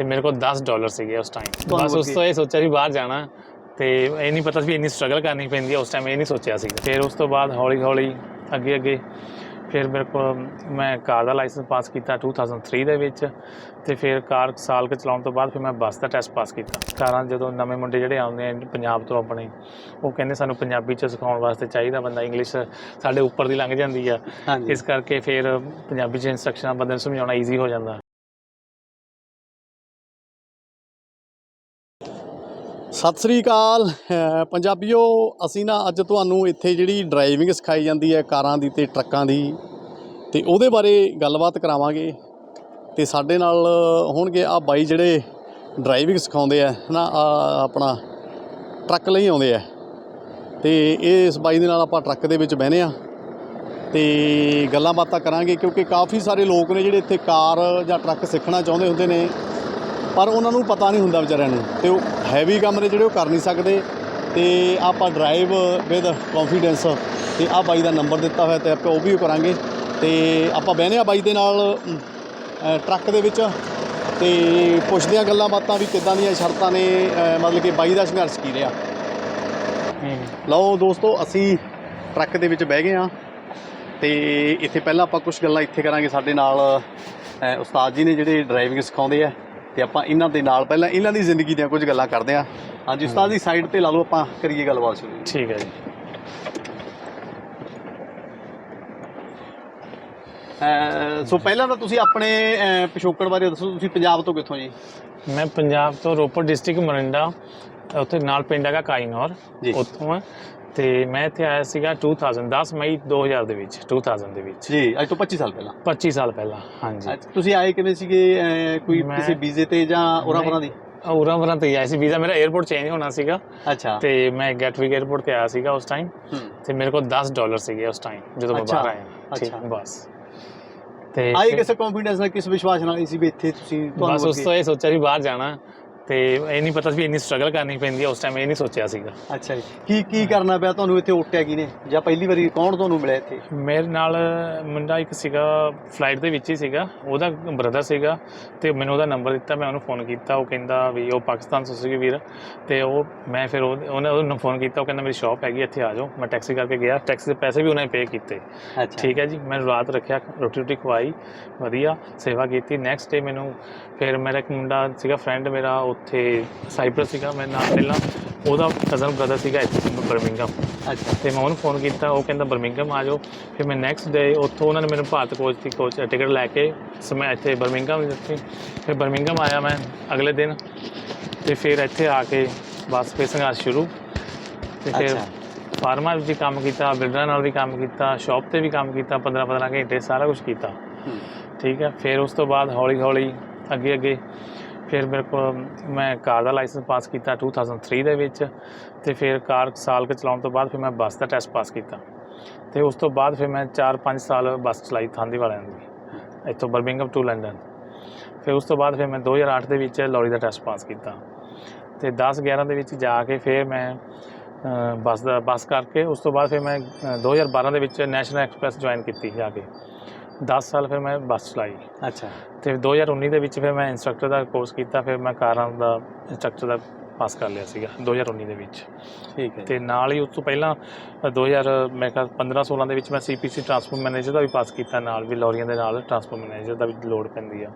ਤੇ ਮੇਰੇ ਕੋਲ 10 ਡਾਲਰ ਸੀਗੇ ਉਸ ਟਾਈਮ ਬਸ ਉਸ ਤੋਂ ਇਹ ਸੋਚਿਆ ਵੀ ਬਾਹਰ ਜਾਣਾ ਤੇ ਇਹ ਨਹੀਂ ਪਤਾ ਸੀ ਇੰਨੀ ਸਟਰਗਲ ਕਰਨੀ ਪੈਂਦੀ ਹੈ। ਉਸ ਟਾਈਮ ਇਹ ਨਹੀਂ ਸੋਚਿਆ ਸੀ। ਫਿਰ ਉਸ ਤੋਂ ਬਾਅਦ ਹੌਲੀ ਹੌਲੀ ਅੱਗੇ ਅੱਗੇ ਫਿਰ ਮੇਰੇ ਕੋਲ ਮੈਂ ਕਾਰ ਦਾ ਲਾਇਸੈਂਸ ਪਾਸ ਕੀਤਾ 2003 ਦੇ ਵਿੱਚ ਤੇ ਫਿਰ ਕਾਰ ਸਾਲ ਕੁ ਚਲਾਉਣ ਤੋਂ ਬਾਅਦ ਫਿਰ ਮੈਂ ਬੱਸ ਦਾ ਟੈਸਟ ਪਾਸ ਕੀਤਾ। ਕਾਰਾਂ ਜਦੋਂ ਨਵੇਂ ਮੁੰਡੇ ਜਿਹੜੇ ਆਉਂਦੇ ਆ ਪੰਜਾਬ ਤੋਂ ਆਪਣੇ ਉਹ ਕਹਿੰਦੇ ਸਾਨੂੰ ਪੰਜਾਬੀ ਚ ਸਿਖਾਉਣ ਵਾਸਤੇ ਚਾਹੀਦਾ ਬੰਦਾ ਇੰਗਲਿਸ਼ ਸਾਡੇ ਉੱਪਰ ਦੀ ਲੰਘ ਜਾਂਦੀ ਆ। ਇਸ ਕਰਕੇ ਫਿਰ ਪੰਜਾਬੀ ਚ ਇਨਸਟਰਕਸ਼ਨਾਂ ਬੰਦੇ ਨੂੰ ਸਮਝਾਉਣਾ ਈਜ਼ੀ ਹੋ ਜਾਂਦਾ। ਸਤਿ ਸ੍ਰੀ ਅਕਾਲ। ਪੰਜਾਬੀਓ, ਅਸੀਂ ਨਾ ਅੱਜ ਤੁਹਾਨੂੰ ਇੱਥੇ ਜਿਹੜੀ ਡਰਾਈਵਿੰਗ ਸਿਖਾਈ ਜਾਂਦੀ ਹੈ, ਕਾਰਾਂ ਦੀ ਤੇ ਟਰੱਕਾਂ ਦੀ, ਤੇ ਉਹਦੇ ਬਾਰੇ ਗੱਲਬਾਤ ਕਰਾਵਾਂਗੇ। ਤੇ ਸਾਡੇ ਨਾਲ ਹੋਣਗੇ ਆ ਬਾਈ ਜਿਹੜੇ ਡਰਾਈਵਿੰਗ ਸਿਖਾਉਂਦੇ ਆ ਨਾ ਆਪਣਾ ਟਰੱਕ ਲਈ ਆਉਂਦੇ ਆ। ਤੇ ਇਹ ਇਸ ਬਾਈ ਦੇ ਨਾਲ ਆਪਾਂ ਟਰੱਕ ਦੇ ਵਿੱਚ ਬਹਿਨੇ ਆ। ਤੇ ਗੱਲਾਂ ਬਾਤਾਂ ਕਰਾਂਗੇ, ਕਿਉਂਕਿ ਕਾਫੀ ਸਾਰੇ ਲੋਕ ਨੇ ਜਿਹੜੇ ਇੱਥੇ ਕਾਰ ਜਾਂ ਟਰੱਕ ਸਿੱਖਣਾ ਚਾਹੁੰਦੇ ਹੁੰਦੇ ਨੇ। ਪਰ ਉਹਨਾਂ ਨੂੰ ਪਤਾ ਨਹੀਂ ਹੁੰਦਾ ਵਿਚਾਰਿਆਂ ਨੂੰ। ਤੇ ਉਹ ਹੈਵੀ ਕੰਮ ਨੇ ਜਿਹੜੇ ਉਹ ਕਰ ਨਹੀਂ ਸਕਦੇ। ਤੇ ਆਪਾਂ ਡਰਾਈਵ ਵਿਦ ਕੌਨਫੀਡੈਂਸ ਤੇ ਆ ਬਾਈ ਦਾ ਨੰਬਰ ਦਿੱਤਾ ਹੋਇਆ ਤੇ ਆਪਾਂ ਉਹ ਵੀ ਕਰਾਂਗੇ। ਤੇ ਆਪਾਂ ਬਹਿਨੇ ਆ ਬਾਈ ਦੇ ਨਾਲ ਟਰੱਕ ਦੇ ਵਿੱਚ। ਤੇ ਪੁੱਛਦੇ ਆ ਗੱਲਾਂ ਬਾਤਾਂ ਵੀ ਕਿੱਦਾਂ ਦੀਆਂ ਸ਼ਰਤਾਂ ਨੇ ਮਤਲਬ ਕਿ ਬਾਈ ਦਾ ਸੰਘਰਸ਼ ਕੀ ਰਿਹਾ। ਲਓ ਦੋਸਤੋ, ਅਸੀਂ ਟਰੱਕ ਦੇ ਵਿੱਚ ਬਹਿ ਗਏ ਆ। ਤੇ ਇੱਥੇ ਪਹਿਲਾਂ ਆਪਾਂ ਕੁਝ ਗੱਲਾਂ ਇੱਥੇ ਕਰਾਂਗੇ ਸਾਡੇ ਨਾਲ। ਉਸਤਾਦ ਜੀ ਨੇ ਜਿਹੜੇ ਡਰਾਈਵਿੰਗ ਸਿਖਾਉਂਦੇ ਆ। ਤੇ ਆਪਾਂ ਇਹਨਾਂ ਦੇ ਨਾਲ ਪਹਿਲਾਂ ਇਹਨਾਂ ਦੀ ਜ਼ਿੰਦਗੀ ਦੀਆਂ ਕੁਝ ਗੱਲਾਂ ਕਰਦੇ ਆ ਹਾਂਜੀ ਉਸਤਾਦ ਜੀ ਸਾਈਡ ਤੇ ਲਾ ਲਓ ਆਪਾਂ ਕਰੀਏ ਗੱਲਬਾਤ ਸ਼ੁਰੂ। ਠੀਕ ਹੈ ਜੀ। ਸੋ ਪਹਿਲਾਂ ਤਾਂ ਤੁਸੀਂ ਆਪਣੇ ਅ, ਪਿਛੋਕੜ ਬਾਰੇ ਦੱਸੋ ਤੁਸੀਂ ਪੰਜਾਬ ਤੋਂ ਕਿੱਥੋਂ ਜੀ? ਮੈਂ ਪੰਜਾਬ ਤੋਂ ਰੋਪੜ ਡਿਸਟ੍ਰਿਕਟ ਮਰਿੰਡਾ ਉੱਥੇ ਨਾਲ ਪਿੰਡ ਹੈਗਾ ਕਾਈਨੌਰ। ਉੱਥੋਂ ਆ ਤੇ ਮੈਂ ਇੱਥੇ ਆਇਆ ਸੀਗਾ 2010 ਮਈ 2000 ਦੇ ਵਿੱਚ 2000 ਦੇ ਵਿੱਚ। ਜੀ ਅੱਜ ਤੋਂ 25 ਸਾਲ ਪਹਿਲਾਂ। 25 ਸਾਲ ਪਹਿਲਾਂ ਹਾਂਜੀ। ਤੁਸੀਂ ਆਏ ਕਿਵੇਂ ਸੀਗੇ ਕੋਈ ਕਿਸੇ ਵੀਜ਼ੇ ਤੇ ਜਾਂ ਉਹਨਾਂ ਉਹਨਾਂ ਦੀ? ਉਰਾਂ ਵਰਾਂ ਤੇ ਆਇਆ ਸੀ ਵੀਜ਼ਾ ਮੇਰਾ 에어ਪੋਰਟ ਚੇਂਜ ਹੋਣਾ ਸੀਗਾ। ਅੱਛਾ। ਤੇ ਮੈਂ ਗੈਟਵਿਕ 에어ਪੋਰਟ ਤੇ ਆਇਆ ਸੀਗਾ ਉਸ ਟਾਈਮ ਤੇ ਮੇਰੇ ਕੋਲ 10 ਡਾਲਰ ਸੀਗੇ ਉਸ ਟਾਈਮ ਜਦੋਂ ਮੈਂ ਬਾਹਰ ਆਇਆ। ਅੱਛਾ। ਬਸ। ਤੇ ਆਏ ਕਿਸੇ ਕੰਫੀਡੈਂਸ ਨਾਲ ਕਿਸ ਵਿਸ਼ਵਾਸ ਨਾਲ ਆਏ ਸੀ ਵੀ ਇੱਥੇ ਬਸ ਉਸ ਤੋਂ ਇਹ ਸੋਚਿਆ ਸੀ ਬਾਹਰ ਜਾਣਾ। ਤੇ ਇਹ ਨਹੀਂ ਪਤਾ ਸੀ ਵੀ ਇੰਨੀ ਸਟਰਗਲ ਕਰਨੀ ਪੈਂਦੀ ਹੈ ਉਸ ਟਾਈਮ ਇਹ ਨਹੀਂ ਸੋਚਿਆ ਸੀਗਾ। ਅੱਛਾ ਜੀ। ਕੀ ਕੀ ਕਰਨਾ ਪਿਆ ਤੁਹਾਨੂੰ ਇੱਥੇ ਉੱਟਿਆ ਕੀ ਨੇ ਜਾਂ ਪਹਿਲੀ ਵਾਰੀ ਕੌਣ ਤੁਹਾਨੂੰ ਮਿਲਿਆ ਇੱਥੇ? ਮੇਰੇ ਨਾਲ ਮੁੰਡਾ ਇੱਕ ਸੀਗਾ ਫਲਾਈਟ ਦੇ ਵਿੱਚ ਹੀ ਸੀਗਾ। ਉਹਦਾ ਬ੍ਰਦਰ ਸੀਗਾ ਤੇ ਮੈਨੂੰ ਉਹਦਾ ਨੰਬਰ ਦਿੱਤਾ ਮੈਂ ਉਹਨੂੰ ਫੋਨ ਕੀਤਾ। ਉਹ ਕਹਿੰਦਾ ਵੀ ਉਹ ਪਾਕਿਸਤਾਨ ਤੋਂ ਸੀਗੇ ਵੀਰ ਤੇ ਉਹ ਮੈਂ ਫਿਰ ਉਹ- ਉਹਨੇ ਉਹਨੂੰ ਫੋਨ ਕੀਤਾ। ਉਹ ਕਹਿੰਦਾ ਮੇਰੀ ਸ਼ਾਪ ਹੈਗੀ ਇੱਥੇ ਆ ਜਾਓ। ਮੈਂ ਟੈਕਸੀ ਕਰਕੇ ਗਿਆ। ਟੈਕਸੀ ਦੇ ਪੈਸੇ ਵੀ ਉਹਨੇ ਪੇ ਕੀਤੇ। ਅੱਛਾ। ਠੀਕ ਹੈ ਜੀ। ਮੈਂ ਰਾਤ ਰੱਖਿਆ ਰੋਟੀ ਰੋਟੀ ਖਵਾਈ ਵਧੀਆ ਸੇਵਾ ਕੀਤੀ। ਨੈਕਸਟ ਡੇ ਮੈਨੂੰ ਫਿਰ ਮੇਰਾ ਇੱਕ ਮੁੰਡਾ ਸੀਗਾ ਫਰੈਂਡ ਮੇਰਾ ਉੱਥੇ ਸਾਈਪਰਸ ਸੀਗਾ ਮੈਂ ਨਾਲ ਪਹਿਲਾਂ ਉਹਦਾ ਕਜ਼ਨ ਬ੍ਰਦਰ ਸੀਗਾ ਇੱਥੇ ਬਰਮਿੰਗਮ ਅੱਛਾ। ਤੇ ਮੈਂ ਉਹਨੂੰ ਫੋਨ ਕੀਤਾ ਉਹ ਕਹਿੰਦਾ ਬਰਮਿੰਗਮ ਆ ਜਾਓ। ਫਿਰ ਮੈਂ ਨੈਕਸਟ ਡੇ ਉੱਥੋਂ ਉਹਨਾਂ ਨੇ ਮੈਨੂੰ ਭਾਰਤ ਕੋਚ ਦੀ ਕੋਚ ਟਿਕਟ ਲੈ ਕੇ ਸਮੇਂ ਇੱਥੇ ਬਰਮਿੰਗਮ ਦਿੱਤੀ ਫਿਰ ਬਰਮਿੰਗਮ ਆਇਆ ਮੈਂ ਅਗਲੇ ਦਿਨ ਤੇ ਫਿਰ ਇੱਥੇ ਆ ਕੇ ਬਸ ਫਿਰ ਸੰਘਰਸ਼ ਸ਼ੁਰੂ। ਤੇ ਫਿਰ। ਫਾਰਮਾ ਵਿੱਚ ਕੰਮ ਕੀਤਾ ਬਿਲਡਰਾਂ ਨਾਲ ਵੀ ਕੰਮ ਕੀਤਾ ਸ਼ਾਪ ਤੇ ਵੀ ਕੰਮ ਕੀਤਾ 15 15 ਘੰਟੇ ਸਾਰਾ ਕੁਝ ਕੀਤਾ। ਠੀਕ ਹੈ ਫਿਰ ਉਸ ਤੋਂ ਬਾਅਦ ਹੌਲੀ ਹੌਲੀ ਅੱਗੇ ਅੱਗੇ ਫਿਰ ਮੇਰੇ ਕੋਲ ਮੈਂ ਕਾਰ ਦਾ ਲਾਇਸੈਂਸ ਪਾਸ ਕੀਤਾ 2003 ਦੇ ਵਿੱਚ ਤੇ ਫਿਰ ਕਾਰ ਸਾਲ ਕੁ ਚਲਾਉਣ ਤੋਂ ਬਾਅਦ ਫਿਰ ਮੈਂ ਬੱਸ ਦਾ ਟੈਸਟ ਪਾਸ ਕੀਤਾ। ਤੇ ਉਸ ਤੋਂ ਬਾਅਦ ਫਿਰ ਮੈਂ 4-5 ਸਾਲ ਬੱਸ ਚਲਾਈ ਥਾਂਦੀ ਵਾਲਿਆਂ ਦੀ ਇੱਥੋਂ ਬਰਮਿੰਗਮ ਟੂ ਲੰਡਨ ਫਿਰ ਉਸ ਤੋਂ ਬਾਅਦ ਫਿਰ ਮੈਂ 2008 ਦੇ ਵਿੱਚ ਲੌਰੀ ਦਾ ਟੈਸਟ ਪਾਸ ਕੀਤਾ। ਤੇ 10-11 ਦੇ ਵਿੱਚ ਜਾ ਕੇ ਫਿਰ ਮੈਂ ਬੱਸ ਦਾ ਬੱਸ ਕਰਕੇ ਉਸ ਤੋਂ ਬਾਅਦ ਫਿਰ ਮੈਂ ਅ, 2012 ਦੇ ਵਿੱਚ ਨੈਸ਼ਨਲ ਐਕਸਪ੍ਰੈਸ ਜੁਆਇਨ ਕੀਤੀ ਜਾ ਕੇ। 10 ਸਾਲ ਫਿਰ ਮੈਂ ਬੱਸ ਚਲਾਈ। ਅੱਛਾ। ਤੇ 2019 ਦੇ ਵਿੱਚ ਫਿਰ ਮੈਂ ਇੰਸਟ੍ਰਕਟਰ ਦਾ ਕੋਰਸ ਕੀਤਾ ਫਿਰ ਮੈਂ ਕਾਰਾਂ ਦਾ ਇੰਸਟ੍ਰਕਟਰ ਦਾ ਪਾਸ ਕਰ ਲਿਆ ਸੀਗਾ 2019 ਦੇ ਵਿੱਚ। ਠੀਕ ਹੈ। ਤੇ ਨਾਲ ਹੀ ਉਸ ਤੋਂ ਪਹਿਲਾਂ ਅ, 2000 ਮੈਂ ਕਿਹਾ 15 16 ਦੇ ਵਿੱਚ ਮੈਂ ਸੀਪੀਸੀ ਟਰਾਂਸਪੋਰਟ ਮੈਨੇਜਰ ਦਾ ਵੀ ਪਾਸ ਕੀਤਾ ਨਾਲ ਵੀ ਲੌਰੀਆਂ ਦੇ ਨਾਲ ਟਰਾਂਸਪੋਰਟ ਮੈਨੇਜਰ ਦਾ ਵੀ ਲੋਡ ਪੈਂਦੀ ਆ।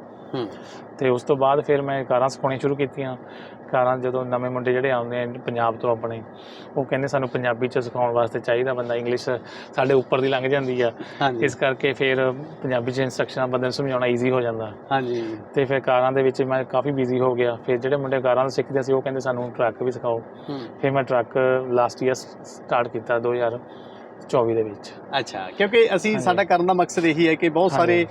ਤੇ ਉਸ ਤੋਂ ਬਾਅਦ ਫਿਰ ਮੈਂ ਕਾਰਾਂ ਸਿਖਾਉਣੀਆਂ ਸ਼ੁਰੂ ਕੀਤੀਆਂ। ਕਾਰਾਂ ਜਦੋਂ ਨਵੇਂ ਮੁੰਡੇ ਜਿਹੜੇ ਆਉਂਦੇ ਆ ਪੰਜਾਬ ਤੋਂ ਆਪਣੇ ਉਹ ਕਹਿੰਦੇ ਸਾਨੂੰ ਪੰਜਾਬੀ ਚ ਸਿਖਾਉਣ ਵਾਸਤੇ ਚਾਹੀਦਾ ਬੰਦਾ ਇੰਗਲਿਸ਼ ਸਾਡੇ ਉੱਪਰ ਦੀ ਲੰਘ ਜਾਂਦੀ ਆ। ਇਸ ਕਰਕੇ ਫਿਰ ਪੰਜਾਬੀ ਚ ਇਨਸਟਰਕਸ਼ਨਾਂ ਬੰਦੇ ਨੂੰ ਸਮਝਾਉਣਾ ਈਜ਼ੀ ਹੋ ਜਾਂਦਾ। ਹਾਂਜੀ। ਤੇ ਫਿਰ ਕਾਰਾਂ ਦੇ ਵਿੱਚ ਮੈਂ ਕਾਫੀ ਬਿਜ਼ੀ ਹੋ ਗਿਆ। ਫਿਰ ਜਿਹੜੇ ਮੁੰਡੇ ਕਾਰਾਂ ਸਿੱਖਦੇ ਸੀ ਉਹ ਕਹਿੰਦੇ ਸਾਨੂੰ ਟਰੱਕ ਵੀ ਸਿਖਾਓ। ਫਿਰ ਮੈਂ ਟਰੱਕ ਲਾਸਟ ਈਅਰ ਸਟਾਰਟ ਕੀਤਾ 2024 ਦੇ ਵਿੱਚ। ਅੱਛਾ ਕਿਉਂਕਿ ਅਸੀਂ। ਸਾਡਾ ਕਰਨ ਦਾ ਮਕਸਦ ਇਹੀ ਹੈ ਕਿ ਬਹੁਤ ਸਾਰੇ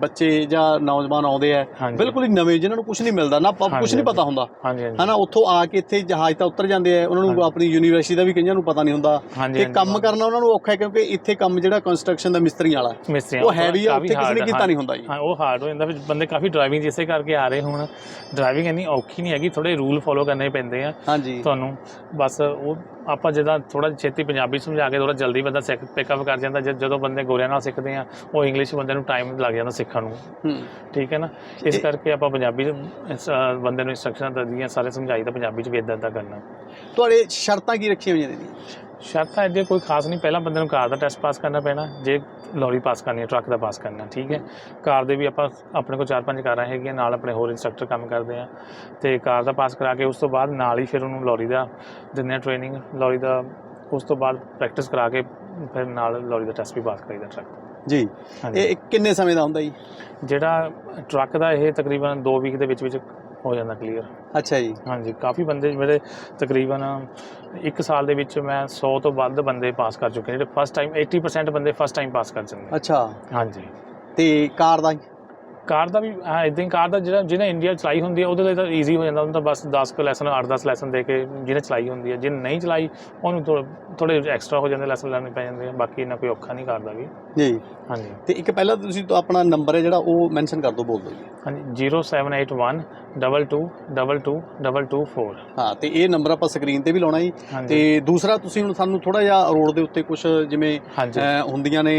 ਬੱਚੇ ਜਾਂ ਨੌਜਵਾਨ ਆਉਂਦੇ ਆ। ਬਿਲਕੁਲ ਹੀ ਨਵੇਂ ਜਿਨ੍ਹਾਂ ਨੂੰ ਕੁਝ ਨਹੀਂ ਮਿਲਦਾ ਨਾ ਕੁਝ ਨਹੀਂ ਪਤਾ ਹੁੰਦਾ। ਹਨਾ ਉੱਥੋਂ ਆ ਕੇ ਇੱਥੇ ਜਹਾਜ਼ ਤਾਂ ਉਤਰ ਜਾਂਦੇ ਆ ਉਹਨਾਂ ਨੂੰ। ਆਪਣੀ ਯੂਨੀਵਰਸਿਟੀ ਦਾ ਵੀ ਕਈਆਂ ਨੂੰ ਪਤਾ ਨਹੀਂ ਹੁੰਦਾ। ਤੇ। ਕੰਮ ਕਰਨਾ ਉਹਨਾਂ ਨੂੰ ਔਖਾ ਹੈ ਕਿਉਂਕਿ ਇੱਥੇ ਕੰਮ ਜਿਹੜਾ ਕੰਸਟਰਕਸ਼ਨ ਦਾ ਮਿਸਤਰੀਆਂ ਵਾਲਾ ਉਹ ਹੈਵੀ ਆ ਉੱਥੇ ਕਿਸੇ ਨੇ ਕੀਤਾ ਨਹੀਂ ਹੁੰਦਾ ਜੀ। ਹਾਂ ਉਹ ਹਾਰਡ ਹੋ ਜਾਂਦਾ ਫਿਰ ਬੰਦੇ ਕਾਫੀ ਡਰਾਈਵਿੰਗ ਜਿਸੇ ਕਰਕੇ ਆ ਰਹੇ ਹੁਣ। ਡਰਾਈਵਿੰਗ ਇੰਨੀ ਔਖੀ ਨਹੀਂ ਹੈਗੀ ਥੋੜੇ ਰੂਲ ਫੋਲੋ ਕਰਨੇ ਪੈਂਦੇ ਆ ਹਾਂਜੀ। ਤੁਹਾਨੂੰ। ਬਸ ਉਹ ਆਪਾਂ ਜਿੱਦਾਂ ਥੋੜਾ ਛੇਤੀ ਪੰਜਾਬੀ ਸਮਝਾ ਕੇ ਥੋੜਾ ਜਲਦੀ ਬੰਦਾ ਸਿੱਖ ਪਿਕਅਪ ਕਰ ਜਾਂਦਾ ਜਦ- ਜਦੋਂ ਬੰਦੇ ਗੋਰਿਆਂ ਨਾਲ ਸਿੱਖਦੇ ਆ ਉਹ ਇੰਗਲਿਸ਼ ਬੰਦੇ ਨੂੰ ਟਾਈਮ ਲੱਗ ਜਾਂਦਾ ਸਿੱਖਣ ਨੂੰ। ਠੀਕ ਹੈ ਨਾ? ਇਸ ਕਰਕੇ ਆਪਾਂ ਪੰਜਾਬੀ ਬੰਦੇ ਨੂੰ ਇੰਸਟਰਕਸ਼ਨ ਦਿੰਦੀਆਂ ਸਾਰੇ ਸਮਝਾਈਦਾ ਪੰਜਾਬੀ ਚ ਵੀ ਇਦਾਂ ਇਦਾਂ ਕਰਨਾ। ਤੁਹਾਡੇ ਸ਼ਰਤਾਂ ਕੀ ਰੱਖੀਆਂ ਹੋਈਆਂ ਨੇ ਸ਼ਰਤਾਂ ਐਡੇ ਕੋਈ ਖਾਸ ਨਹੀਂ ਪਹਿਲਾਂ ਬੰਦੇ ਨੂੰ ਕਾਰ ਦਾ ਟੈਸਟ ਪਾਸ ਕਰਨਾ ਪੈਣਾ ਜੇ ਲੌਰੀ ਪਾਸ ਕਰਨੀ ਹੈ ਟਰੱਕ ਦਾ ਪਾਸ ਕਰਨਾ ਠੀਕ ਹੈ। ਕਾਰ ਦੇ ਵੀ ਆਪਾਂ ਆਪਣੇ ਕੋਲ ਚਾਰ ਪੰਜ ਕਾਰਾਂ ਹੈਗੀਆਂ ਨਾਲ ਆਪਣੇ ਹੋਰ ਇੰਸਟ੍ਰਕਟਰ ਕੰਮ ਕਰਦੇ ਆ ਤੇ ਕਾਰ ਦਾ ਪਾਸ ਕਰਾ ਕੇ ਉਸ ਤੋਂ ਬਾਅਦ ਨਾਲ ਹੀ ਫਿਰ ਉਹਨੂੰ ਲੌਰੀ ਦਾ ਦਿੰਦੇ ਆ ਟ੍ਰੇਨਿੰਗ ਲੌਰੀ ਦਾ ਉਸ ਤੋਂ ਬਾਅਦ ਪ੍ਰੈਕਟਿਸ ਕਰਾ ਕੇ ਫਿਰ ਨਾਲ ਲੌਰੀ ਦਾ ਟੈਸਟ ਵੀ ਪਾਸ ਕਰਾਈਦਾ ਟਰੱਕ ਜੀ ਇਹ ਕਿੰਨੇ ਸਮੇਂ ਦਾ ਹੁੰਦਾ ਜੀ? ਜਿਹੜਾ ਟਰੱਕ ਦਾ ਇਹ ਤਕਰੀਬਨ 2 ਵੀਕ ਦੇ ਵਿੱਚ ਵਿੱਚ ਹੋ ਜਾਂਦਾ ਕਲੀਅਰ ਅੱਛਾ ਜੀ। ਹਾਂਜੀ ਕਾਫੀ ਬੰਦੇ ਮੇਰੇ ਤਕਰੀਬਨ ਇੱਕ ਸਾਲ ਦੇ ਵਿੱਚ ਮੈਂ 100 ਤੋਂ ਵੱਧ ਬੰਦੇ ਪਾਸ ਕਰ ਚੁੱਕੇ ਜਿਹੜੇ ਫਸਟ ਟਾਈਮ 80% ਬੰਦੇ ਫਸਟ ਟਾਈਮ ਪਾਸ ਕਰ ਜਾਂਦੇ ਅੱਛਾ। ਹਾਂਜੀ। ਤੇ ਕਾਰ ਦਾ? ਕਾਰ ਦਾ ਵੀ ਹਾਂ ਇਦਾਂ ਹੀ ਕਾਰ ਦਾ ਜਿਹੜਾ ਜਿਹਨੇ ਇੰਡੀਆ ਚਲਾਈ ਹੁੰਦੀ ਹੈ ਉਹਦੇ ਲਈ ਤਾਂ ਈਜ਼ੀ ਹੋ ਜਾਂਦਾ ਉਹਨੂੰ ਤਾਂ ਬਸ 10 ਕੁ ਲੈਸਨ 8-10 ਲੈਸਨ ਦੇ ਕੇ ਜਿਹਨੇ ਚਲਾਈ ਹੁੰਦੀ ਹੈ। ਜਿਹਨੇ ਨਹੀਂ ਚਲਾਈ ਉਹਨੂੰ ਥੋੜੇ ਐਕਸਟਰਾ ਹੋ ਜਾਂਦੇ ਲੈਸਨ ਲੈਣੇ ਪੈ ਜਾਂਦੇ ਆ ਬਾਕੀ ਇੰਨਾ ਕੋਈ ਔਖਾ ਨਹੀਂ ਕਰਦਾ ਵੀ। ਜੀ। ਹਾਂਜੀ। ਤੇ ਇੱਕ ਪਹਿਲਾਂ ਤੁਸੀਂ ਤਾਂ ਆਪਣਾ ਨੰਬਰ ਹੈ ਜਿਹੜਾ ਉਹ ਮੈਂਸ਼ਨ ਕਰ ਦਿਓ ਬੋਲ ਦਿਓ ਜੀ। ਹਾਂਜੀ 0781 22 2224 ਹਾਂ ਤੇ ਇਹ ਨੰਬਰ ਆਪਾਂ ਸਕਰੀਨ ਤੇ ਵੀ ਲਾਉਣਾ ਜੀ। ਤੇ ਦੂਸਰਾ ਤੁਸੀਂ ਹੁਣ ਸਾਨੂੰ ਥੋੜਾ ਜਿਹਾ ਰੋਡ ਦੇ ਉੱਤੇ ਕੁਝ ਜਿਵੇਂ ਹੁੰਦੀਆਂ ਨੇ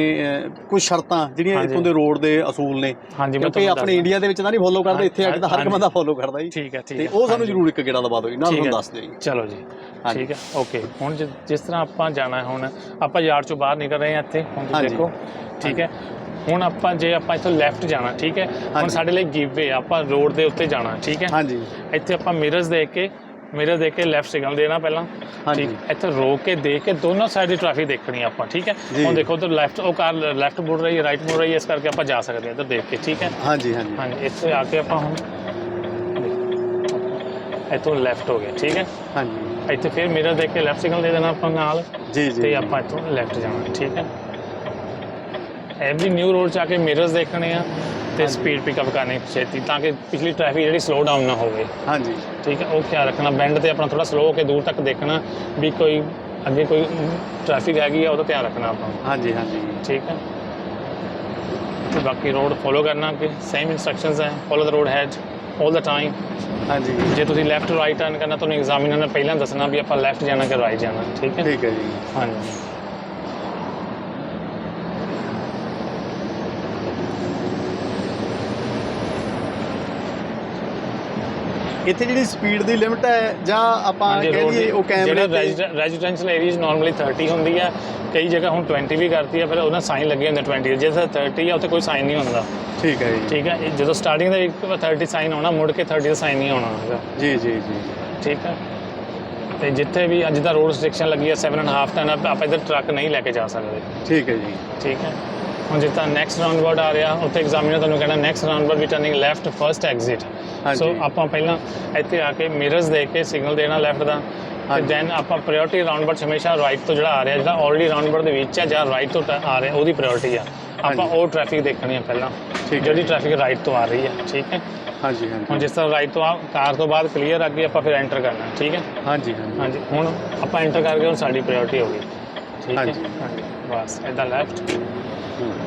ਕੁਝ ਸ਼ਰਤਾਂ ਜਿਹੜੀਆਂ। ਇੱਥੋਂ ਦੇ ਰੋਡ ਦੇ ਅਸੂਲ ਨੇ ਹਾਂਜੀ ਮੈਂ ਤੁਹਾਨੂੰ ਆਪਣੇ। ਇੰਡੀਆ ਦੇ ਵਿੱਚ ਤਾਂ ਨਹੀਂ ਫੋਲੋ ਕਰਦੇ ਇੱਥੇ ਆ ਕੇ ਤਾਂ ਹਰ ਇੱਕ। ਬੰਦਾ ਫੋਲੋ ਕਰਦਾ ਜੀ ਠੀਕ ਹੈ ਠੀਕ ਤੇ ਉਹ ਸਾਨੂੰ। ਜ਼ਰੂਰ ਇੱਕ ਗੇੜਾ ਦਵਾ ਦਿਓ ਤੁਹਾਨੂੰ ਹੈ। ਦੱਸ ਦਿਓ ਜੀ ਚਲੋ ਜੀ। ਠੀਕ ਹੈ ਓਕੇ ਹੁਣ ਜਿਸ ਤਰ੍ਹਾਂ ਆਪਾਂ ਜਾਣਾ ਹੁਣ ਆਪਾਂ ਯਾਰਡ ਚੋਂ ਬਾਹਰ ਨਿਕਲ ਰਹੇ ਹਾਂ ਇੱਥੇ ਹੁਣ ਤੁਸੀਂ। ਦੇਖੋ ਠੀਕ ਹੈ ਹੁਣ ਆਪਾਂ ਜੇ ਆਪਾਂ ਇੱਥੋਂ ਲੈਫਟ ਜਾਣਾ ਠੀਕ ਹੈ ਹੁਣ। ਸਾਡੇ ਲਈ ਗਿਵਵੇ ਆਪਾਂ ਰੋਡ ਦੇ ਉੱਤੇ ਜਾਣਾ ਠੀਕ ਹੈ ਹਾਂਜੀ ਇੱਥੇ ਆਪਾਂ ਮਿਰਰਸ ਦੇਖ ਕੇ ਮਿਰਰ ਦੇਖ ਕੇ ਲੈਫਟ ਸਿਗਨਲ ਦੇਣਾ ਪਹਿਲਾਂ। ਹਾਂਜੀ। ਠੀਕ ਇੱਥੇ ਰੋਕ ਕੇ ਦੇਖ ਕੇ ਦੋਨੋਂ ਸਾਈਡ ਦੀ ਟ੍ਰੈਫਿਕ ਦੇਖਣੀ ਆਪਾਂ ਠੀਕ ਹੈ। ਹੁਣ ਦੇਖੋ ਉਧਰ ਲੈਫਟ ਉਹ ਕਾਰ ਲੈਫਟ ਮੁੜ ਰਹੀ ਹੈ ਰਾਈਟ ਮੁੜ ਰਹੀ ਹੈ ਇਸ ਕਰਕੇ ਆਪਾਂ ਜਾ ਸਕਦੇ ਹਾਂ ਇੱਧਰ ਦੇਖ ਕੇ ਠੀਕ ਹੈ? ਹਾਂਜੀ ਹਾਂਜੀ। ਹਾਂਜੀ ਇੱਥੇ ਆ ਕੇ ਆਪਾਂ ਹੁਣ ਇੱਥੋਂ ਲੈਫਟ ਹੋ ਗਿਆ ਠੀਕ ਹੈ? ਹਾਂਜੀ। ਇੱਥੇ ਫਿਰ ਮਿਰਰ ਦੇਖ ਕੇ ਲੈਫਟ ਸਿਗਨਲ ਦੇ ਦੇਣਾ ਆਪਾਂ ਨਾਲ ਜੀ ਜੀ ਤੇ ਆਪਾਂ ਇੱਥੋਂ ਲੈਫਟ ਜਾਣਾ ਠੀਕ ਹੈ? ਐਵਰੀ ਨਿਊ ਰੋਡ 'ਚ ਆ ਕੇ ਮਿਰਰਸ ਦੇਖਣੇ ਆ। ਤੇ। ਸਪੀਡ ਪਿਕਅਪ ਕਰਨੀ ਛੇਤੀ ਤਾਂ ਕਿ ਪਿਛਲੀ ਟ੍ਰੈਫਿਕ ਜਿਹੜੀ ਸਲੋ ਡਾਊਨ ਨਾ ਹੋਵੇ। ਹਾਂਜੀ। ਠੀਕ ਹੈ ਉਹ ਖਿਆਲ ਰੱਖਣਾ ਬੈਂਡ ਤੇ ਆਪਣਾ ਥੋੜਾ ਸਲੋ ਹੋ ਕੇ ਦੂਰ ਤੱਕ ਦੇਖਣਾ ਵੀ ਕੋਈ ਅੱਗੇ ਕੋਈ ਟ੍ਰੈਫਿਕ ਹੈਗੀ ਆ ਉਹਦਾ ਧਿਆਨ ਰੱਖਣਾ ਆਪਾਂ। ਹਾਂਜੀ ਹਾਂਜੀ। ਠੀਕ ਹੈ। ਤੇ ਬਾਕੀ ਰੋਡ ਫੋਲੋ ਕਰਨਾ ਕਿ ਸੇਮ ਇਨਸਟਰਕਸ਼ਨਸ ਹੈ ਫੋਲੋ ਦ ਰੋਡ ਹੈਡ 올 ਦਾ ਟਾਈਮ ਹਾਂਜੀ। ਜੇ ਤੁਸੀਂ ਲੈਫਟ ਰਾਈਟ ਟਰਨ ਕਰਨਾ ਤੁਹਾਨੂੰ ਐਗਜ਼ਾਮੀਨਰ ਨੇ ਪਹਿਲਾਂ ਦੱਸਣਾ ਵੀ ਆਪਾਂ ਲੈਫਟ ਜਾਣਾ ਕਿ ਰਾਈਟ ਜਾਣਾ ਠੀਕ ਹੈ। ਠੀਕ ਹੈ ਜੀ। ਹਾਂਜੀ। ਇੱਥੇ ਜਿਹੜੀ ਸਪੀਡ ਦੀ ਲਿਮਟ ਹੈ ਜਾਂ ਆਪਾਂ ਕਹਿ ਲਈਏ ਉਹ ਕੈਮਰੇ ਜਿਹੜਾ ਤੇ ਰੈਜ਼ੀਡੈਂਸ਼ੀਅਲ ਏਰੀਆਜ਼ ਨਾਰਮਲੀ 30 ਹੁੰਦੀ ਹੈ ਕਈ ਜਗ੍ਹਾ ਹੁਣ 20 ਵੀ ਕਰਤੀ ਹੈ ਫਿਰ ਉਹਨਾਂ ਸਾਈਨ ਲੱਗੇ ਹੁੰਦੇ 20 ਜੇ 30 ਹੈ ਉੱਥੇ ਕੋਈ ਸਾਈਨ ਨਹੀਂ ਹੁੰਦਾ। ਠੀਕ ਹੈ ਜੀ। ਠੀਕ ਹੈ ਜਦੋਂ ਸਟਾਰਟਿੰਗ ਦਾ ਇੱਕ 30 ਸਾਈਨ ਆਉਣਾ ਮੁੜ ਕੇ 30 ਦਾ ਸਾਈਨ ਨਹੀਂ ਆਉਣਾ ਹੈਗਾ ਜੀ ਜੀ ਜੀ। ਠੀਕ ਹੈ ਤੇ ਜਿੱਥੇ ਵੀ ਅੱਜ ਦਾ ਰੋਡ ਰੈਸਟ੍ਰਿਕਸ਼ਨ ਲੱਗੀ ਹੈ 7 ਐਂਡ ਹਾਫ ਟਨ ਆਪਾਂ ਇੱਧਰ ਟਰੱਕ ਨਹੀਂ ਲੈ ਕੇ ਜਾ ਸਕਦੇ। ਠੀਕ ਹੈ ਜੀ। ਠੀਕ ਹੈ ਹੁਣ ਜਿੱਦਾਂ ਨੈਕਸਟ ਰਾਉਂਡ ਆ ਰਿਹਾ ਉੱਥੇ ਐਗਜ਼ਾਮੀਨਰ ਤੁਹਾਨੂੰ ਕਹਿੰਦਾ ਨੈਕਸਟ ਰਾਉਂਡ ਵੀ turning left first exit. So ਆਪਾਂ ਪਹਿਲਾਂ ਇੱਥੇ ਆ ਕੇ ਮਿਰਰਸ ਦੇਖ ਕੇ ਸਿਗਨਲ ਦੇਣਾ ਲੈਫਟ ਦਾ। ਤੇ। ਦੈਨ ਆਪਾਂ ਪ੍ਰਾਇੋਰਟੀ ਰਾਉਂਡ ਹਮੇਸ਼ਾ ਰਾਈਟ ਤੋਂ ਜਿਹੜਾ ਆ ਰਿਹਾ ਜਿਹੜਾ ਆਲਰੇਡੀ ਰਾਉਂਡ ਦੇ ਵਿੱਚ ਹੈ ਜਾਂ ਰਾਈਟ ਤੋਂ ਆ ਰਿਹਾ ਉਹਦੀ ਪ੍ਰਾਇੋਰਟੀ ਆ। ਆਪਾਂ। ਉਹ ਟ੍ਰੈਫਿਕ ਦੇਖਣੀ ਹੈ ਪਹਿਲਾਂ ਠੀਕ। ਜਿਹੜੀ ਟ੍ਰੈਫਿਕ ਰਾਈਟ ਤੋਂ ਆ ਰਹੀ ਹੈ ਠੀਕ ਹੈ? ਹਾਂਜੀ ਹੁਣ ਹਾਂਜੀ ਜਿਸ ਤਰ੍ਹਾਂ ਰਾਈਟ ਤੋਂ ਆ ਕਾਰ ਤੋਂ ਬਾਅਦ ਕਲੀਅਰ ਅੱਗੇ ਆਪਾਂ ਫਿਰ ਐਂਟਰ ਕਰਨਾ ਠੀਕ ਹੈ? ਹਾਂਜੀ ਹਾਂਜੀ। ਹਾਂਜੀ ਹੁਣ ਆਪਾਂ ਐਂਟਰ ਕਰਕੇ ਹੁਣ ਸਾਡੀ ਪ੍ਰਾਇੋਰਟੀ ਹੋ ਗਈ ਠੀਕ ਹੈ? ਹਾਂਜੀ। ਹਾਂਜੀ ਬਸ ਇਦਾਂ ਲੈਫਟ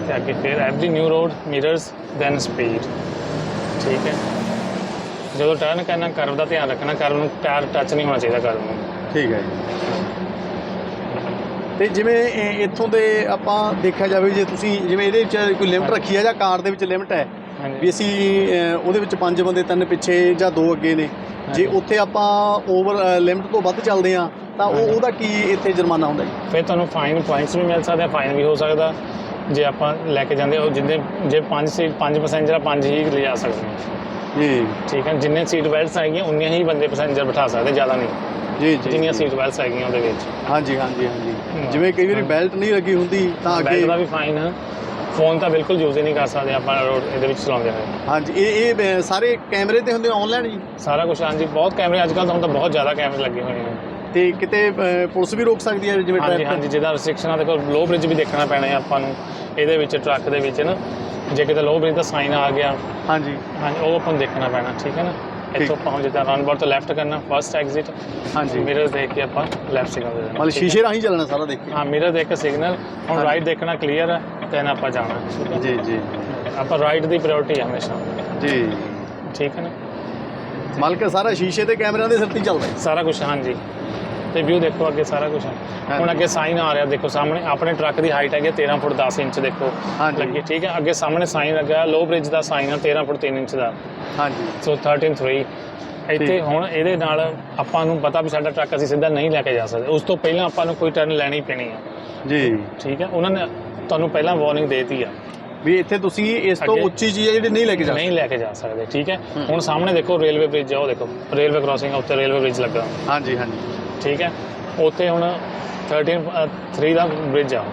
ਤੇ ਅੱਗੇ ਫਿਰ every new road mirrors then speed ਠੀਕ ਹੈ? ਜਦੋਂ ਟਰਨ ਕਰਨਾ ਕਰਵ ਦਾ ਧਿਆਨ ਰੱਖਣਾ ਕਰਵ ਨੂੰ ਪੈਰ ਟੱਚ ਨਹੀਂ ਹੋਣਾ ਚਾਹੀਦਾ ਕਰਵ ਨੂੰ। ਠੀਕ ਹੈ ਜੀ। ਤੇ ਜਿਵੇਂ ਇਹ- ਇੱਥੋਂ ਦੇ ਆਪਾਂ ਦੇਖਿਆ ਜਾਵੇ ਜੇ ਤੁਸੀਂ ਜਿਵੇਂ ਇਹਦੇ ਵਿੱਚ ਕੋਈ ਲਿਮਟ ਰੱਖੀ ਹੈ ਜਾਂ ਕਾਰ ਦੇ ਵਿੱਚ ਲਿਮਟ ਹੈ ਵੀ ਹਾਂਜੀ ਅਸੀਂ ਅਹ, ਉਹਦੇ ਵਿੱਚ ਪੰਜ ਬੰਦੇ ਤਿੰਨ ਪਿੱਛੇ ਜਾਂ ਦੋ ਅੱਗੇ ਨੇ। ਜੇ। ਉੱਥੇ ਆਪਾਂ ਓਵਰ ਲਿਮਟ ਤੋਂ ਵੱਧ ਚੱਲਦੇ ਆ ਤਾਂ ਉਹ। ਉਹਦਾ ਕੀ ਇੱਥੇ ਜੁਰਮਾਨਾ ਹੁੰਦਾ ਜੀ? ਫਿਰ ਤੁਹਾਨੂੰ ਫਾਈਨ ਪੁਆਇੰਟਸ ਵੀ ਮਿਲ ਸਕਦੇ ਆ ਫਾਈਨ ਵੀ ਹੋ ਸਕਦਾ। ਜੇ ਆਪਾਂ ਲੈ ਕੇ ਜਾਂਦੇ ਉਹ ਜਿੰਨੇ ਜੇ 5 ਸੀਟ 5 ਪੈਸੇਂਜਰ ਆ 5 ਹੀ ਲਿਜਾ ਸਕਦੇ ਹਾਂ ਜੀ। ਠੀਕ ਹੈ ਜਿੰਨੇ ਸੀਟ ਬੈਲਟਸ ਹੈਗੀਆਂ ਉਨੀਆਂ ਹੀ ਬੰਦੇ ਪੈਸੇਂਜਰ ਬਿਠਾ ਸਕਦੇ ਜ਼ਿਆਦਾ ਨਹੀਂ। ਜੀ ਜੀ ਜਿੰਨੀਆਂ। ਸੀਟ ਬੈਲਟਸ ਹੈਗੀਆਂ ਉਹਦੇ ਵਿੱਚ। ਹਾਂਜੀ ਹਾਂਜੀ ਹਾਂਜੀ। ਜਿਵੇਂ ਕਈ ਵਾਰੀ। ਬੈਲਟ ਨਹੀਂ ਲੱਗੀ ਹੁੰਦੀ ਤਾਂ ਅੱਗੇ ਬੈਲਟ ਦਾ ਵੀ ਫਾਈਨ ਹੈ ਫੋਨ ਤਾਂ ਬਿਲਕੁਲ ਯੂਜ਼ ਹੀ ਨਹੀਂ ਕਰ ਸਕਦੇ ਆਪਾਂ ਰੋਡ ਇਹਦੇ ਵਿੱਚ ਚਲਾਉਂਦੇ ਹੋਏ। ਹਾਂਜੀ ਇਹ ਇਹ ਸਾਰੇ ਕੈਮਰੇ ਤੇ ਹੁੰਦੇ ਆਨਲਾਈਨ ਜੀ? ਸਾਰਾ ਕੁਝ ਹਾਂਜੀ ਬਹੁਤ ਕੈਮਰੇ ਅੱਜ ਕੱਲ੍ਹ ਤਾਂ ਹੁਣ ਤਾਂ ਬਹੁਤ ਜ਼ਿਆਦਾ ਕੈਮਰੇ ਲੱਗੇ ਹੋਏ ਨੇ ਤੇ ਕਿਤੇ ਅਹ, ਪੁਲਿਸ ਵੀ ਰੋਕ ਸਕਦੀ ਹੈ ਜਿਵੇਂ ਹਾਂਜੀ ਟ੍ਰੈਫਿਕ ਹਾਂਜੀ ਜਿਹਦਾ ਰਿਸਟ੍ਰਿਕਸ਼ਨਾਂ ਦੇ ਕੋਲ ਲੋ ਬ੍ਰਿਜ ਵੀ ਦੇਖਣਾ ਪੈਣਾ ਹੈ ਆਪਾਂ ਨੂੰ। ਇਹਦੇ ਵਿੱਚ ਟਰੱਕ ਦੇ ਵਿੱਚ ਨਾ। ਜੇ ਕਿਤੇ ਲੋ ਬ੍ਰਿਜ ਦਾ ਸਾਈਨ ਆ ਗਿਆ। ਹਾਂਜੀ। ਹਾਂਜੀ ਉਹ ਆਪਾਂ ਨੂੰ ਦੇਖਣਾ ਪੈਣਾ ਠੀਕ ਹੈ ਨਾ? ਇੱਥੋਂ ਪਹੁੰਚ ਜਿੱਦਾਂ ਰਨ ਬੋਰਡ ਤੋਂ ਲੈਫਟ ਕਰਨਾ ਫਰਸਟ ਐਗਜ਼ਿਟ ਹਾਂਜੀ। ਮਿਰਰ ਦੇਖ ਕੇ ਆਪਾਂ ਲੈਫਟ ਸਿਗਨਲ ਦੇ ਦੇਣਾ ਮਤਲਬ? ਸ਼ੀਸ਼ੇ ਰਾਹੀਂ ਚੱਲਣਾ ਸਾਰਾ ਦੇਖ ਕੇ। ਹਾਂ ਮਿਰਰ ਦੇਖ ਕੇ ਸਿਗਨਲ ਹੁਣ। ਰਾਈਟ ਦੇਖਣਾ ਕਲੀਅਰ ਹੈ ਦੈਨ ਆਪਾਂ ਜਾਣਾ ਜੀ ਜੀ। ਆਪਾਂ ਰਾਈਟ ਦੀ ਪ੍ਰਾਇੋਰਟੀ ਹੈ ਹਮੇਸ਼ਾ। ਜੀ। ਠੀਕ ਹੈ ਨਾ? ਮਤਲਬ ਕਿ ਸਾਰਾ ਸ਼ੀਸ਼ੇ ਤੇ ਕੈਮਰਿਆਂ ਦੇ ਸਿਰ ਤੇ ਚੱਲਦਾ। ਸਾਰਾ ਕੁਝ ਹਾਂਜੀ। ਤੇ ਵਿਊ ਦੇਖੋ ਅੱਗੇ ਸਾਰਾ ਕੁਝ ਹੁਣ ਅੱਗੇ ਸਾਈਨ ਆ ਰਿਹਾ ਦੇਖੋ ਸਾਹਮਣੇ ਆਪਣੇ ਟਰੱਕ ਦੀ ਹਾਈਟ ਹੈਗੀ 13 ਫੁੱਟ 10 ਇੰਚ ਦੇਖੋ। ਲੱਗੀ ਠੀਕ ਹੈ? ਅੱਗੇ ਸਾਹਮਣੇ ਸਾਈਨ ਲੱਗਾ ਲੋ ਬ੍ਰਿਜ ਦਾ ਸਾਈਨ ਆ 13 ਫੁੱਟ 3 ਇੰਚ ਦਾ। ਹਾਂਜੀ। ਸੋ 13 3 ਇੱਥੇ। ਹੁਣ ਇਹਦੇ ਨਾਲ ਆਪਾਂ ਨੂੰ ਪਤਾ ਵੀ ਸਾਡਾ ਟਰੱਕ ਅਸੀਂ ਸਿੱਧਾ ਨਹੀਂ ਲੈ ਕੇ ਜਾ ਸਕਦੇ। ਉਸ ਤੋਂ ਪਹਿਲਾਂ ਆਪਾਂ ਨੂੰ ਕੋਈ ਟਰਨ ਲੈਣੀ ਪੈਣੀ ਆ। ਜੀ। ਠੀਕ ਹੈ? ਉਹਨਾਂ ਨੇ ਤੁਹਾਨੂੰ ਪਹਿਲਾਂ ਵਾਰਨਿੰਗ ਦੇਤੀ ਆ। ਵੀ ਇੱਥੇ ਤੁਸੀਂ ਇਸ ਤੋਂ ਉੱਚੀ ਚੀਜ਼ ਹੈ ਜਿਹੜੀ ਨਹੀਂ ਲੈ ਕੇ ਜਾ ਨਹੀਂ ਲੈ ਕੇ ਜਾ ਸਕਦੇ ਠੀਕ ਹੈ। ਹੁਣ ਸਾਹਮਣੇ ਦੇਖੋ ਰੇਲਵੇ ਬ੍ਰਿਜ ਆ ਉਹ ਦੇਖੋ। ਰੇਲਵੇ ਕ੍ਰਾਸਿੰਗ ਉੱਤੇ ਰੇਲਵੇ ਬ੍ਰਿਜ ਲੱਗਾ। ਹਾਂਜੀ ਹਾਂਜੀ। ਠੀਕ ਹੈ? ਉੱਥੇ ਹੁਣ 13 3 ਦਾ ਬ੍ਰਿਜ ਆ।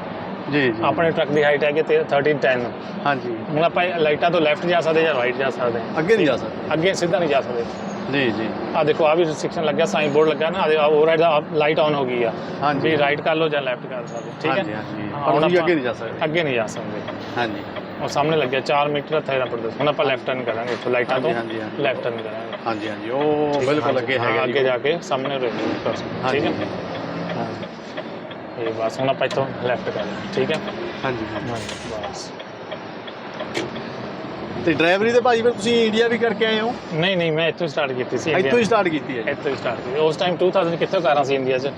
ਜੀ ਜੀ। ਆਪਣੇ ਟਰੱਕ ਦੀ ਹਾਈਟ ਹੈਗੀ ਤੇ 13 10 ਹਾਂਜੀ। ਹੁਣ ਆਪਾਂ ਲਾਈਟਾਂ ਤੋਂ ਲੈਫਟ ਜਾ ਸਕਦੇ ਜਾਂ ਰਾਈਟ ਜਾ ਸਕਦੇ। ਅੱਗੇ ਨਹੀਂ ਜਾ ਸਕਦੇ। ਅੱਗੇ ਸਿੱਧਾ ਨਹੀਂ ਜਾ ਸਕਦੇ। ਜੀ ਜੀ। ਆ ਦੇਖੋ ਆ ਵੀ ਰਿਸਟ੍ਰਿਕਸ਼ਨ ਲੱਗਿਆ ਸਾਈਨ ਬੋਰਡ ਲੱਗਾ ਨਾ ਆ ਓਵਰਰਾਈਡ ਦਾ ਲਾਈਟ ਆਨ ਹੋ ਗਈ ਆ। ਹਾਂਜੀ। ਵੀ ਰਾਈਟ ਕਰ ਲਓ ਜਾਂ ਲੈਫਟ ਕਰ ਸਕਦੇ ਠੀਕ ਹਾਂਜੀ ਹੈ ਹਾਂਜੀ। ਹਾਂ, ਪਰ ਹੁਣ ਤੁਸੀਂ ਆਪਾਂ- ਅੱਗੇ ਨਹੀਂ ਜਾ ਸਕਦੇ। ਅੱਗੇ ਨਹੀਂ ਜਾ ਸਕਦੇ। ਹਾਂਜੀ। ਉਹ ਸਾਹਮਣੇ ਲੱਗਿਆ 4 ਮੀਟਰ 13 ਫੁੱਟ ਦਾ ਹੁਣ ਆਪਾਂ ਲੈਫਟ ਟਰਨ ਕਰਾਂਗੇ ਇੱਥੋਂ ਲਾਈਟਾਂ ਤੋਂ ਹਾਂਜੀ, ਹਾਂਜੀ। ਲੈਫਟ ਟਰਨ ਕਰਾਂਗੇ ਹਾਂਜੀ ਹਾਂਜੀ ਉਹ ਬਿਲਕੁਲ ਅੱਗੇ ਹਾਂ, ਹੈਗਾ ਅੱਗੇ ਜਾ ਕੇ ਸਾਹਮਣੇ ਹਾਂਜੀ ਠੀਕ ਹੈ ਇਹ ਬਸ ਹੁਣ ਆਪਾਂ ਇੱਥੋਂ ਲੈਫਟ ਕਰਾਂਗੇ ਠੀਕ ਹੈ ਹਾਂਜੀ ਬਸ ਤੇ ਡਰਾਈਵਰੀ ਦੇ ਭਾਈ ਫਿਰ ਤੁਸੀਂ ਇੰਡੀਆ ਵੀ ਕਰਕੇ ਆਏ ਹੋ ਨਹੀਂ ਨਹੀਂ ਮੈਂ ਇੱਥੋਂ ਸਟਾਰਟ ਕੀਤੀ ਸੀ ਇੱਥੋਂ ਹੀ ਸਟਾਰਟ ਕੀਤੀ ਹੈ ਜੀ। ਇੱਥੋਂ ਹੀ ਸਟਾਰਟ ਕੀਤੀ ਉਸ ਟਾਈਮ 2000 ਕਿੱਥੋਂ ਕਾਰਾਂ ਸੀ ਇੰਡੀਆ 'ਚ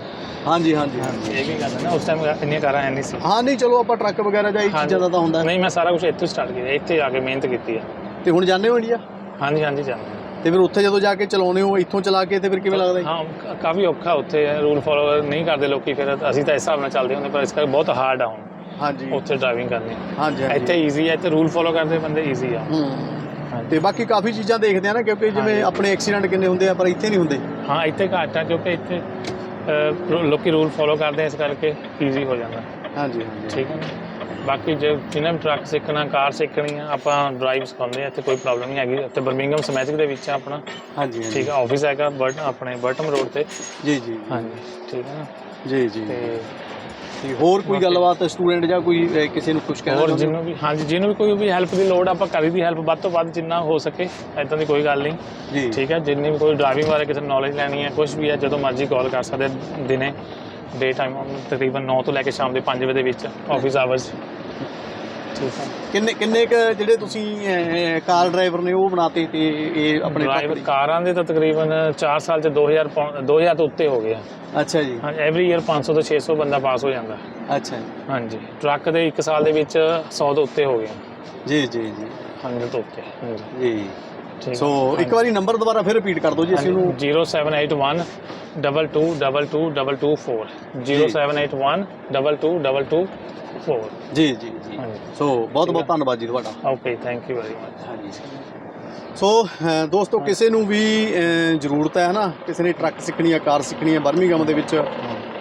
ਹਾਂਜੀ ਹਾਂਜੀ ਇਹ ਵੀ ਗੱਲ ਹੈ ਨਾ ਉਸ ਟਾਈਮ ਇੰਨੀਆਂ ਕਾਰਾਂ ਹੈ ਨਹੀਂ ਸੀ। ਹਾਂ ਨਹੀਂ ਚਲੋ ਆਪਾਂ ਟਰੱਕ ਵਗੈਰਾ ਜਾਂ ਇਹ। ਚੀਜ਼ਾਂ ਦਾ ਤਾਂ ਹੁੰਦਾ। ਨਹੀਂ ਮੈਂ ਸਾਰਾ ਕੁਝ ਇੱਥੋਂ ਸਟਾਰਟ ਕੀਤਾ ਇੱਥੇ ਆ ਕੇ ਮਿਹਨਤ ਕੀਤੀ ਹੈ ਤੇ ਹੁਣ ਜਾਂਦੇ ਹੋ ਇੰਡੀਆ ਹਾਂਜੀ ਹਾਂਜੀ ਜਾਂਦੇ ਤੇ ਫਿਰ ਉੱਥੇ ਜਦੋਂ ਜਾ ਕੇ ਚਲਾਉਨੇ ਹੋ ਇੱਥੋਂ ਚਲਾ ਕੇ ਤੇ ਫਿਰ ਕਿਵੇਂ ਲੱਗਦਾ ਜੀ? ਹਾਂ ਕਾ- ਕਾਫੀ ਔਖਾ ਉੱਥੇ ਰੂਲ ਫੋਲੋ ਨਹੀਂ ਕਰਦੇ ਲੋਕੀ ਫਿਰ ਅਸੀਂ ਤਾਂ ਇਸ ਹਿਸਾਬ ਨਾਲ ਚੱਲਦੇ ਹੁੰਦੇ ਪਰ ਇਸ ਕਰਕੇ ਬਹੁਤ ਹਾਰਡ ਆ ਹੁਣ। ਹਾਂਜੀ। ਉੱਥੇ ਡਰਾਈਵਿੰਗ ਕਰਨੀ। ਹਾਂਜੀ ਹਾਂਜੀ। ਇੱਥੇ ਈਜ਼ੀ ਹੈ ਇੱਥੇ ਰੂਲ ਫੋਲੋ ਕਰਦੇ ਬੰਦੇ ਈਜ਼ੀ ਆ। ਹੂੰ। ਤੇ ਬਾਕੀ ਕਾਫੀ ਚੀਜ਼ਾਂ ਦੇਖਦੇ ਆ ਨਾ ਕਿਉਂਕਿ ਜਿਵੇਂ ਹਾਂਜੀ। ਆਪਣੇ ਐਕਸੀਡੈਂਟ ਕਿੰਨੇ ਹੁੰਦੇ ਆ ਪਰ ਇੱਥੇ ਨਹੀਂ ਹੁੰਦੇ। ਹਾਂ ਇੱਥੇ ਘੱਟ ਆ ਕਿਉਂਕਿ ਇੱਥੇ ਅਹ, ਲੋਕੀ ਰੂਲ ਫੋਲੋ ਕਰਦੇ ਆ ਇਸ ਕਰਕੇ ਈਜ਼ੀ ਹੋ ਜਾਂਦਾ। ਹਾਂਜੀ ਹਾਂਜੀ। ਠੀਕ ਹੈ। ਨਾ ਬਾਕੀ ਜੇ ਜਿਹਨੇ ਵੀ ਟਰੱਕ ਸਿੱਖਣਾ ਕਾਰ ਸਿੱਖਣੀ ਆ ਆਪਾਂ ਡਰਾਈਵ ਸਿਖਾਉਂਦੇ ਆ ਇੱਥੇ ਕੋਈ ਪ੍ਰੋਬਲਮ ਨਹੀਂ ਹੈਗੀ। ਇੱਥੇ ਬਰਮਿੰਗਮ ਸਮੈਜਿਕ ਦੇ ਵਿੱਚ ਆ ਆਪਣਾ। ਹਾਂਜੀ ਹਾਂਜੀ। ਠੀਕ ਹੈ ਆਫਿਸ ਹੈਗਾ ਬਟ ਆਪਣੇ ਬਟਮ ਰੋਡ ਤੇ। ਜੀ ਜੀ। ਹਾਂਜੀ ਠੀਕ ਹੈ ਨਾ। ਜੀ ਜੀ। ਤੇ ਤੇ ਹੋਰ ਕੋਈ ਗੱਲਬਾਤ ਸਟੂਡੈਂਟ ਜਾਂ ਕੋਈ ਅਹ, ਕਿਸੇ ਨੂੰ ਕੁਝ ਕਹਿਣਾ ਹੋਰ ਚਾਹੁੰਦੇ ਹੋ? ਜਿਹਨੂੰ ਵੀ ਹਾਂਜੀ ਜਿਹਨੂੰ ਵੀ ਕੋਈ ਵੀ ਹੈਲਪ ਦੀ ਲੋੜ ਆ, ਆਪਾਂ ਕਰੀ ਦੀ ਹੈਲਪ ਵੱਧ ਤੋਂ ਵੱਧ ਜਿੰਨਾ ਹੋ ਸਕੇ ਐਦਾਂ ਦੀ ਕੋਈ ਗੱਲ ਨਹੀਂ। ਜੀ। ਠੀਕ ਹੈ ਜਿੰਨੀ ਵੀ ਕੋਈ ਡਰਾਈਵਿੰਗ ਬਾਰੇ ਕਿਸੇ ਨੂੰ ਨੌਲੇਜ ਲੈਣੀ ਹੈ ਕੁਝ ਵੀ ਹੈ ਜਦੋਂ ਮਰਜ਼ੀ ਕਾਲ ਕਰ ਸਕਦੇ ਦਿਨੇ ਡੇ ਟਾਈਮ ਤਕਰੀਬਨ 9 ਤੋਂ ਲੈ ਕੇ ਸ਼ਾਮ ਦੇ 5 ਵਜੇ ਦੇ ਵਿੱਚ ਆਫਿਸ ਆਵਰਸ ਕਿੰਨੇ ਕਿੰਨੇ ਕ ਜਿਹੜੇ ਤੁਸੀਂ ਅਹ, ਕਾਰ ਡਰਾਈਵਰ ਨੇ ਉਹ ਬਣਾਤੇ ਤੇ ਇਹ ਆਪਣੇ ਡਰਾਈਵਰ ਦੀ? ਕਾਰਾਂ ਦੇ ਤਾਂ ਤਕਰੀਬਨ 4 ਸਾਲ ਚ 2000 ਪੌਂ- 2000 ਤੋਂ ਉੱਤੇ ਹੋ ਗਿਆ। ਅੱਛਾ ਜੀ। ਹਾਂ ਐਵਰੀ ਈਅਰ 500 ਤੋਂ 600 ਬੰਦਾ ਪਾਸ ਹੋ ਜਾਂਦਾ। ਅੱਛਾ ਜੀ। ਹਾਂਜੀ। ਟਰੱਕ ਦੇ 1 ਸਾਲ ਦੇ ਵਿੱਚ 100 ਤੋਂ ਉੱਤੇ ਹੋ ਗਿਆ। ਜੀ ਜੀ ਜੀ। 100 ਤੋਂ ਉੱਤੇ ਹਾਂਜੀ। ਜੀ। ਸੋ ਇੱਕ ਵਾਰੀ ਨੰਬਰ ਦੁਬਾਰਾ ਫਿਰ ਰਿਪੀਟ ਕਰ ਦਿਓ ਜੀ ਅਸੀਂ ਉਹਨੂੰ 0781 222224 0781 222224 ਜੀ। ਜੀ ਜੀ ਸੋ ਬਹੁਤ ਬਹੁਤ ਧੰਨਵਾਦ ਜੀ ਤੁਹਾਡਾ। Okay thank you very much ਹਾਂਜੀ। ਸੋ ਦੋਸਤੋ ਕਿਸੇ ਨੂੰ ਵੀ ਜ਼ਰੂਰਤ ਹੈ ਹਨਾ ਕਿਸੇ ਨੇ ਟਰੱਕ ਸਿੱਖਣੀ ਹੈ ਕਾਰ ਸਿੱਖਣੀ ਹੈ ਬਰਮਿੰਗਮ ਦੇ ਵਿੱਚ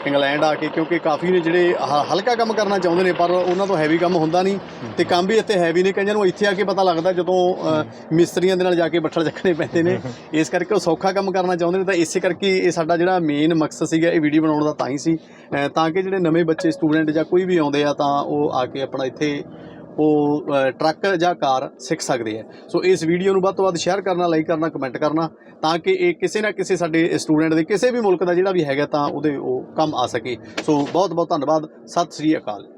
ਇੰਗਲੈਂਡ ਆ ਕੇ ਕਿਉਂਕਿ ਕਾਫੀ ਨੇ ਜਿਹੜੇ ਹ- ਹਲਕਾ ਕੰਮ ਕਰਨਾ ਚਾਹੁੰਦੇ ਨੇ ਪਰ ਉਹਨਾਂ ਤੋਂ ਹੈਵੀ ਕੰਮ ਹੁੰਦਾ ਨਹੀਂ ਤੇ ਕੰਮ ਵੀ ਇੱਥੇ ਹੈਵੀ ਨੇ। ਕਈਆਂ ਨੂੰ ਇੱਥੇ ਆ ਕੇ ਪਤਾ ਲੱਗਦਾ ਜਦੋਂ ਅਹ, ਮਿਸਤਰੀਆਂ ਦੇ ਨਾਲ ਜਾ ਕੇ ਬੱਠਲ ਚੱਕਣੇ ਪੈਂਦੇ ਨੇ। ਇਸ ਕਰਕੇ ਉਹ ਸੌਖਾ ਕੰਮ ਕਰਨਾ ਚਾਹੁੰਦੇ ਨੇ ਤਾਂ ਇਸੇ ਕਰਕੇ ਇਹ ਸਾਡਾ ਜਿਹੜਾ ਮੇਨ ਮਕਸਦ ਸੀਗਾ ਇਹ ਵੀਡੀਓ ਬਣਾਉਣ ਦਾ ਤਾਂ ਹੀ ਸੀ। ਅਹ, ਤਾਂ ਕਿ ਜਿਹੜੇ ਨਵੇਂ ਬੱਚੇ ਸਟੂਡੈਂਟ ਜਾਂ ਕੋਈ ਵੀ ਆਉਂਦੇ ਆ ਤਾਂ ਉਹ ਆ ਕੇ ਆਪਣਾ ਇੱਥੇ ਉਹ ਟਰੱਕ ਜਾਂ ਕਾਰ ਸਿੱਖ ਸਕਦੇ ਆ। ਸੋ ਇਸ ਵੀਡੀਓ ਨੂੰ ਵੱਧ ਤੋਂ ਵੱਧ ਸ਼ੇਅਰ ਕਰਨਾ ਲਾਈਕ ਕਰਨਾ ਕਮੈਂਟ ਕਰਨਾ, ਤਾਂ ਕਿ ਇਹ ਕਿਸੇ ਨਾ ਕਿਸੇ ਸਾਡੇ ਸਟੂਡੈਂਟ ਦੇ ਕਿਸੇ ਵੀ ਮੁਲਕ ਦਾ ਜਿਹੜਾ ਵੀ ਹੈਗਾ ਤਾਂ ਉਹਦੇ ਉਹ ਕੰਮ ਆ ਸਕੇ। ਸੋ ਬਹੁਤ ਬਹੁਤ ਧੰਨਵਾਦ, ਸਤਿ ਸ੍ਰੀ ਅਕਾਲ।